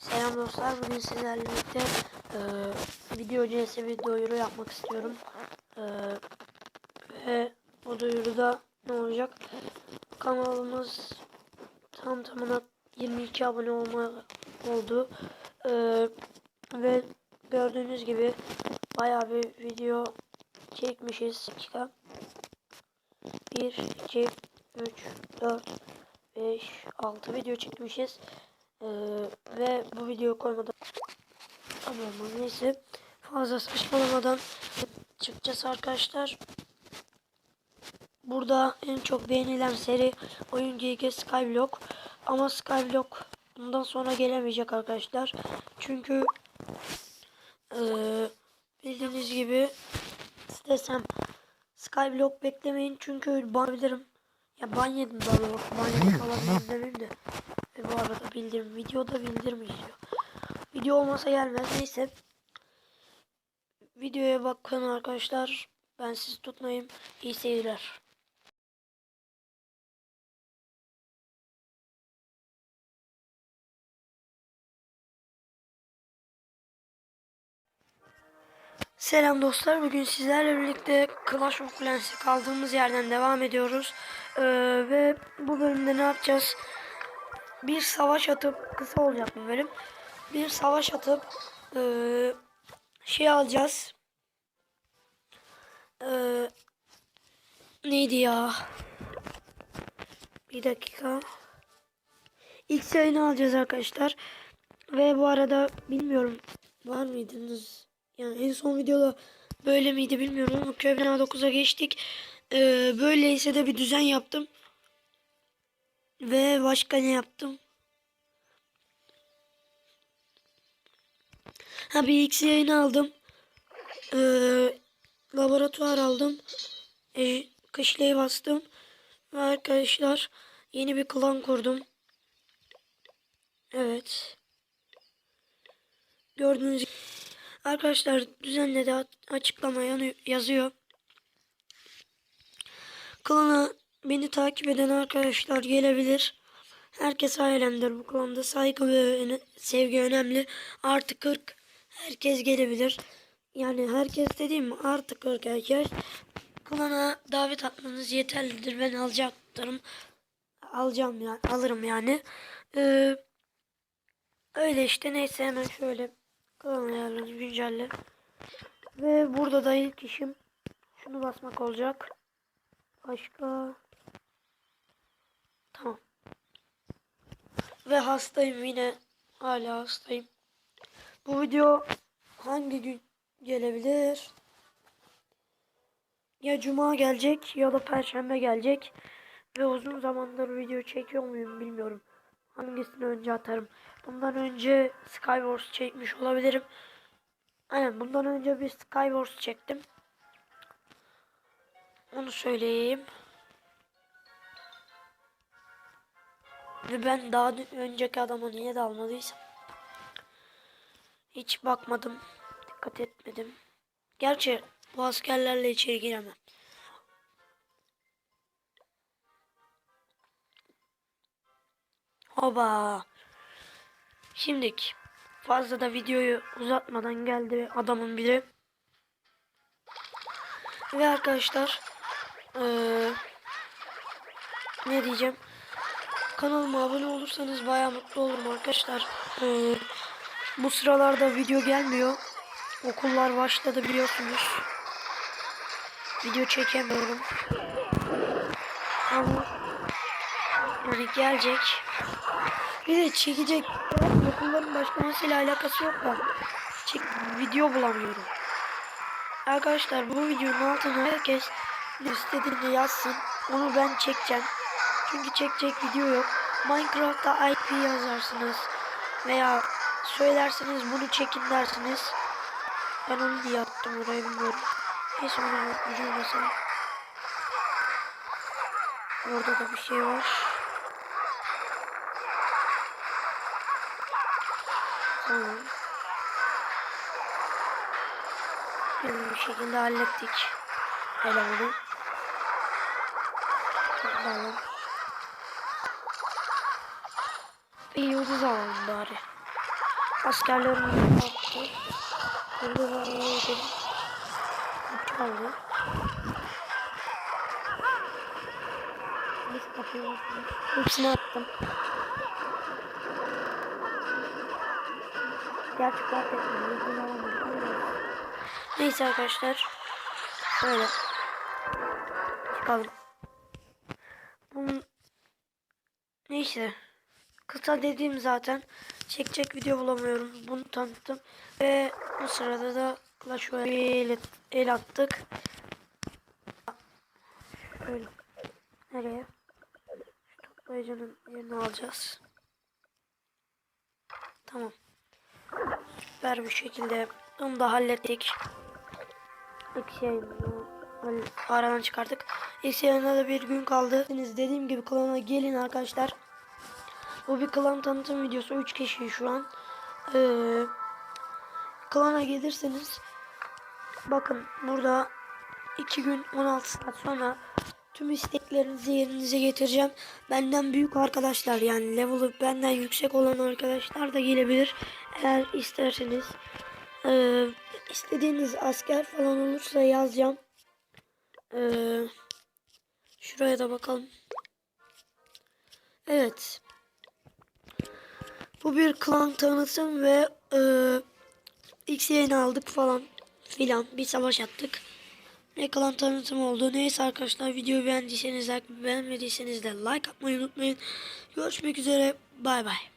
Selam dostlar. Bugün sizlerle birlikte e, video öncesi bir duyuru yapmak istiyorum. E, ve o duyuruda ne olacak? Kanalımız tam tamına 22 abone olma oldu. E, ve gördüğünüz gibi bayağı bir video çekmişiz. 1, 2, 3, 4, 5, 6 video çekmişiz. Ee, ve bu videoyu koymadan ama neyse fazla saçmalamadan çıkacağız arkadaşlar. Burada en çok beğenilen seri Oyun GG Skyblock ama Skyblock bundan sonra gelemeyecek arkadaşlar. Çünkü ee, bildiğiniz gibi istesem Skyblock beklemeyin çünkü ban bilirim. Ya ban yedim daha doğrusu. Ban yedim falan demeyeyim de. Ve bu arada bildirim. Videoda bildirim izliyor. Video olmasa gelmez. Neyse. Videoya bakın arkadaşlar. Ben siz tutmayayım. İyi seyirler. Selam dostlar. Bugün sizlerle birlikte Clash of Clans'e kaldığımız yerden devam ediyoruz. Ee, ve bu bölümde ne yapacağız? Bir savaş atıp kısa olacak bu bölüm. Bir savaş atıp e, şey alacağız. E, neydi ya? Bir dakika. İlk yayını alacağız arkadaşlar. Ve bu arada bilmiyorum var mıydınız? Yani en son videoda böyle miydi bilmiyorum ama köy bina 9'a geçtik. Ee, böyleyse de bir düzen yaptım. Ve başka ne yaptım? Ha yayını aldım. Ee, laboratuvar aldım. E, kışlayı bastım. Ve arkadaşlar yeni bir klan kurdum. Evet. Gördüğünüz gibi. Arkadaşlar düzenle de açıklama yazıyor. Klana beni takip eden arkadaşlar gelebilir. Herkes ailemdir bu konuda. Saygı ve sevgi önemli. Artı 40 herkes gelebilir. Yani herkes dediğim artı 40 herkes. Klana davet atmanız yeterlidir. Ben alacaktırım. Alacağım yani. Alırım yani. Ee, öyle işte neyse hemen şöyle klan ayarlarını güncelle. Ve burada da ilk işim şunu basmak olacak. Başka Tamam. Ve hastayım yine. Hala hastayım. Bu video hangi gün gelebilir? Ya cuma gelecek ya da perşembe gelecek. Ve uzun zamandır video çekiyor muyum bilmiyorum. Hangisini önce atarım. Bundan önce Skywars çekmiş olabilirim. Aynen bundan önce bir Skywars çektim. Onu söyleyeyim. Ve ben daha önceki adama niye dalmadıysam. Hiç bakmadım. Dikkat etmedim. Gerçi bu askerlerle içeri giremem. Hoba. Şimdilik fazla da videoyu uzatmadan geldi adamın biri. Ve arkadaşlar ee, ne diyeceğim? Kanalıma abone olursanız baya mutlu olurum arkadaşlar. Ee, bu sıralarda video gelmiyor. Okullar başladı biliyorsunuz. Video çekemiyorum. Ama yani gelecek. Bir de çekecek. Okulların başlamasıyla alakası yok da. Çek, video bulamıyorum. Arkadaşlar bu videonun altına herkes istediğini yazsın. Onu ben çekeceğim. Çünkü çekecek video yok. Minecraft'ta IP yazarsınız. Veya söylersiniz bunu çekin dersiniz. Ben onu diye attım oraya bilmiyorum. Neyse onu video basalım. Orada da bir şey var. Tamam. Bir şekilde hallettik elemanı. Bakalım. Bir yıldız alalım bari. Askerlerim yaptı. Burada var. Kapı kaldı. Neyse kapıyı açalım. Hepsini attım. Fark etmiyor. Neyse arkadaşlar. Böyle. Çıkalım. Bunun... Neyse. Kısa dediğim zaten. Çekecek video bulamıyorum. Bunu tanıttım. Ve bu sırada da Clash Royale'e el, attık. Şöyle. Nereye? Şu toplayıcının yerini alacağız. Tamam. Süper bir şekilde onu da hallettik. İlk şey aradan çıkarttık. İlk yayına da bir gün kaldı. Dediğim gibi klana gelin arkadaşlar. Bu bir klan tanıtım videosu. 3 kişi şu an. Ee, klana gelirseniz bakın burada 2 gün 16 saat sonra tüm isteklerinizi yerinize getireceğim. Benden büyük arkadaşlar yani level'ı benden yüksek olan arkadaşlar da gelebilir. Eğer isterseniz. Ee, istediğiniz asker falan olursa yazacağım. Ee, şuraya da bakalım. Evet. Bu bir klan tanıtım ve e, X yayını aldık falan filan. Bir savaş attık. Ne klan tanıtım oldu. Neyse arkadaşlar videoyu beğendiyseniz like beğenmediyseniz de like atmayı unutmayın. Görüşmek üzere. Bay bay.